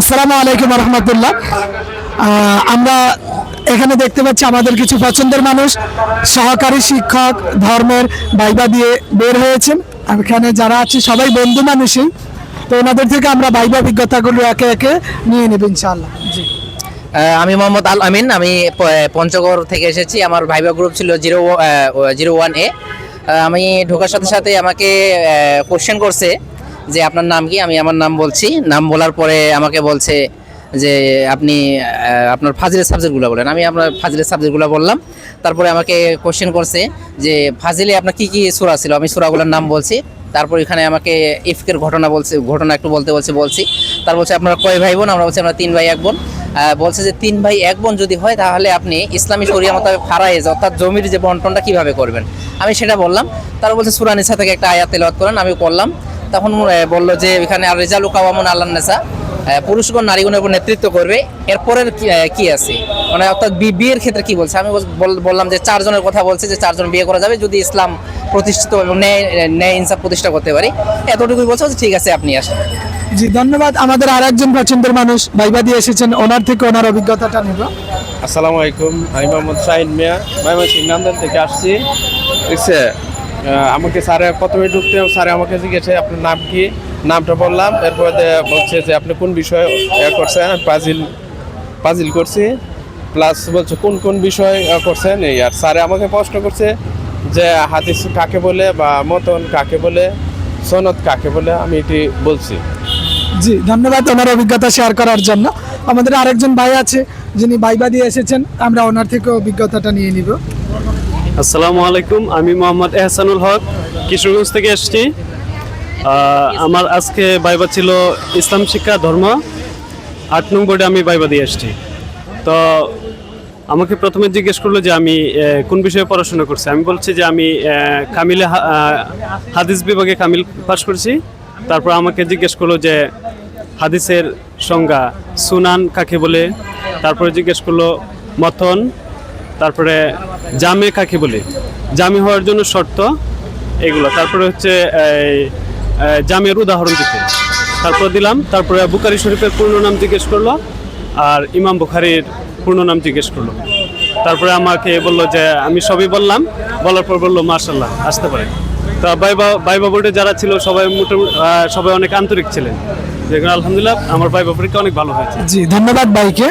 আসসালামু আলাইকুম রহমতুল্লাহ আমরা এখানে দেখতে পাচ্ছি আমাদের কিছু পছন্দের মানুষ। সহকারী শিক্ষক, ধর্মের বাইবা দিয়ে বের হয়েছেন। আর এখানে যারা আছে, সবাই বন্ধু মানুষই। তো ওনাদের থেকে আমরা বাইবা অভিজ্ঞতাগুলো একে একে নিয়ে নেব ইনশাআল্লাহ। জি। আমি মোহাম্মদ আল আমিন। আমি পঞ্চগড় থেকে এসেছি। আমার ভাইবা গ্রুপ ছিল জিরো জিরো ওয়ান এ। আমি ঢোকার সাথে সাথে আমাকে কোশ্চেন করছে। যে আপনার নাম কি? আমি আমার নাম বলছি। নাম বলার পরে আমাকে বলছে যে আপনি আপনার ফাজিলের সাবজেক্টগুলো বলেন। আমি আপনার ফাজিলের সাবজেক্টগুলো বললাম। তারপরে আমাকে কোশ্চেন করছে যে, ফাজিলে, আপনার কি কি সুরা ছিল? আমি সুরাগুলোর নাম বলছি। তারপর এখানে আমাকে ইফকের ঘটনা বলছে, ঘটনা একটু বলতে বলছে, বলছি। তার বলছে, আপনারা কয় ভাই বোন? আমরা বলছি, আমরা তিন ভাই, এক বোন। বলছে যে, তিন ভাই, এক বোন যদি হয়, তাহলে আপনি ইসলামী শরিয়া মোতাবেক ফারাইজ অর্থাৎ জমির যে বন্টনটা কীভাবে করবেন? আমি সেটা বললাম। তারা বলছে সুরানিসা থেকে একটা আয়াত তেলাওয়াত করেন। আমি করলাম। তখন বলল যে এখানে আর রেজালু কাওয়ামুন আল্লাহ নেসা পুরুষগণ নারীগণের উপর নেতৃত্ব করবে। এরপরের কি- আছে? মানে অর্থাৎ বি- বিয়ের ক্ষেত্রে কি বলছে? আমি বল- বল- বললাম যে চারজনের কথা বলছে যে চারজন বিয়ে করা যাবে যদি ইসলাম প্রতিষ্ঠিত এবং ন্যায় ন্যায় ইনসাফ প্রতিষ্ঠা করতে পারি। এতটুকুই বলছে ঠিক আছে আপনি আসেন। জি ধন্যবাদ। আমাদের আর একজন পছন্দের মানুষ বাইবা দিয়ে এসেছেন। ওনার থেকে ওনার অভিজ্ঞতাটা নেব। আসসালামু আলাইকুম আমি মোহাম্মদ শাহিন মিয়া। ময়মনসিং নান্দান থেকে আসছি। ঠিক আছে আমাকে স্যারে প্রথমে ঢুকতে স্যারে আমাকে জিজ্ঞেসে, আপনার নাম কি? নামটা বললাম, এরপর বলছে যে, আপনি কোন বিষয়ে করছেন? পাজিল পাজিল করছি, প্লাস বলছে, কোন কোন বিষয় করছেন? এই আর স্যারে আমাকে প্রশ্ন করছে যে, হাদিস কাকে বলে বা মতন কাকে বলে, সনদ কাকে বলে? আমি এটি বলছি। জি, ধন্যবাদ ওনার অভিজ্ঞতা শেয়ার করার জন্য। আমাদের আরেকজন ভাই আছে, যিনি বাইবা দিয়ে এসেছেন, আমরা ওনার থেকে অভিজ্ঞতাটা নিয়ে নিব। আসসালামু আলাইকুম, আমি মোহাম্মদ এহসানুল হক, কিশোরগঞ্জ থেকে এসেছি। আমার আজকে বাইবা ছিল ইসলাম শিক্ষা, ধর্ম। আট নং বোর্ডে আমি বাইবা দিয়ে এসেছি। তো আমাকে প্রথমে জিজ্ঞেস করল যে আমি কোন বিষয়ে পড়াশোনা করছি? আমি বলছি যে আমি কামিলে হাদিস বিভাগে কামিল পাশ করছি। তারপর আমাকে জিজ্ঞেস করল যে হাদিসের সংজ্ঞা সুনান কাকে বলে? তারপরে জিজ্ঞেস করল মথন। তারপরে জামে কাকে বলি? জামে হওয়ার জন্য শর্ত এগুলো। তারপরে হচ্ছে জামের উদাহরণ দিতে। তারপর দিলাম, তারপরে বুখারি শরীফের পূর্ণ নাম জিজ্ঞেস করল আর ইমাম বুখারির পূর্ণ নাম জিজ্ঞেস করল। তারপরে আমাকে বলল যে, আমি সবই বললাম, বলার পর বলল মার্শাল্লাহ আসতে পারে তা বাইবা বাইবা বোর্ডে যারা ছিল, সবাই মোটামুটি সবাই অনেক আন্তরিক ছিলেন। যেগুলো আলহামদুলিল্লাহ, আমার বাইবা পরীক্ষা অনেক ভালো হয়েছে। জি, ধন্যবাদ ভাইকে।